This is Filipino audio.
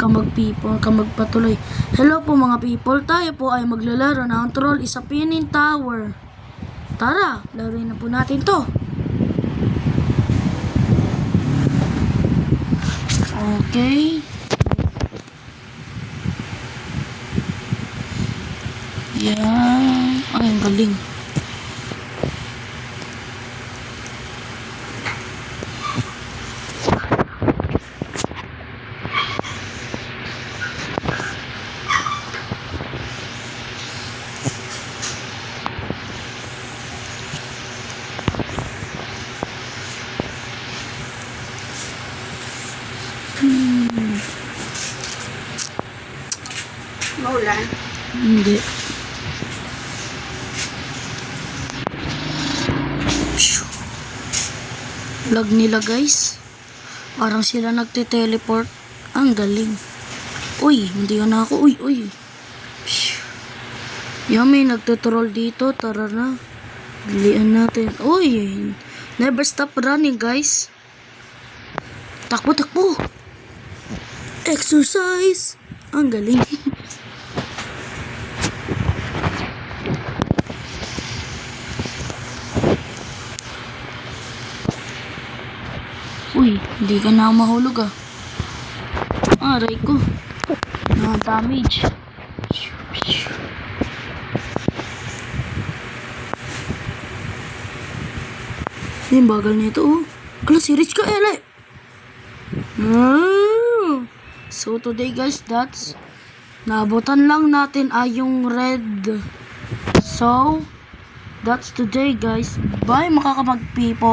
kamag people, kamag patuloy. Hello po mga people, tayo po ay maglalaro ng Troll isa Pinning Tower. Tara, laruin na po natin to. Okay. Yan. Ay, ang galing. Maulan. Hindi. Lag nila guys. Parang sila nagte-teleport. Ang galing. Uy, hindi na ako. Uy, uy. May nagtutroll dito. Tara na. Bilian natin. Uy, never stop running guys. Takbo, takbo. Exercise. Ang galing. Uy, hindi ka na mahulog ah. Aray ko. Na damage. Yung bagal nito oh. Ala, si Rich ka ele. Ah. So today guys, that's naabutan lang natin ay yung red. So, that's today guys. Bye makakapag people.